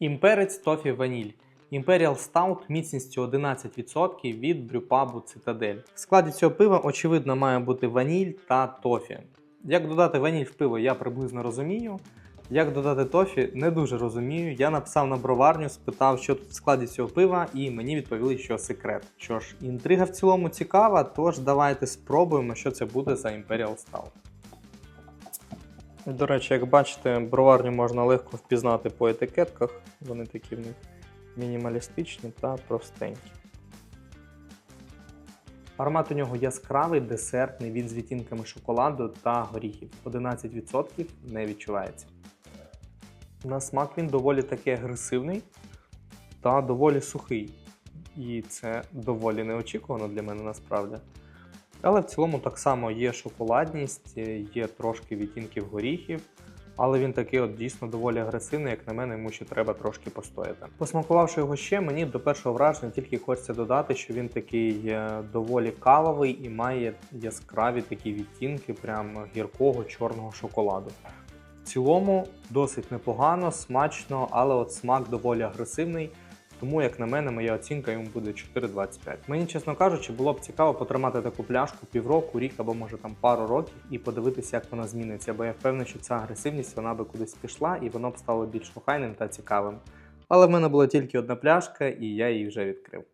Імперець Тофі Ваніль. Imperial Stout міцністю 11% від брюпабу Цитадель. В складі цього пива, очевидно, має бути ваніль та тофі. Як додати ваніль в пиво, я приблизно розумію. Як додати тофі, не дуже розумію. Я написав на броварню, спитав, що тут в складі цього пива, і мені відповіли, що секрет. Що ж, інтрига в цілому цікава, тож давайте спробуємо, що це буде за Imperial Stout. До речі, як бачите, броварню можна легко впізнати по етикетках. Вони такі в них мінімалістичні та простенькі. Аромат у нього яскравий, десертний, він з відтінками шоколаду та горіхів. 11% не відчувається. На смак він доволі таки агресивний та доволі сухий. І це доволі неочікувано для мене насправді. Але в цілому так само є шоколадність, є трошки відтінків горіхів, але він такий от дійсно доволі агресивний, як на мене, йому ще треба трошки постояти. Посмакувавши його ще, мені до першого враження тільки хочеться додати, що він такий е, доволі кавовий і має яскраві такі відтінки прям гіркого чорного шоколаду. В цілому досить непогано, смачно, але от смак доволі агресивний. Тому, як на мене, моя оцінка йому буде 4,25. Мені, чесно кажучи, було б цікаво потримати таку пляшку півроку, рік або може там пару років і подивитися, як вона зміниться. Бо я впевнений, що ця агресивність вона би кудись пішла і воно б стало більш охайним та цікавим. Але в мене була тільки одна пляшка, і я її вже відкрив.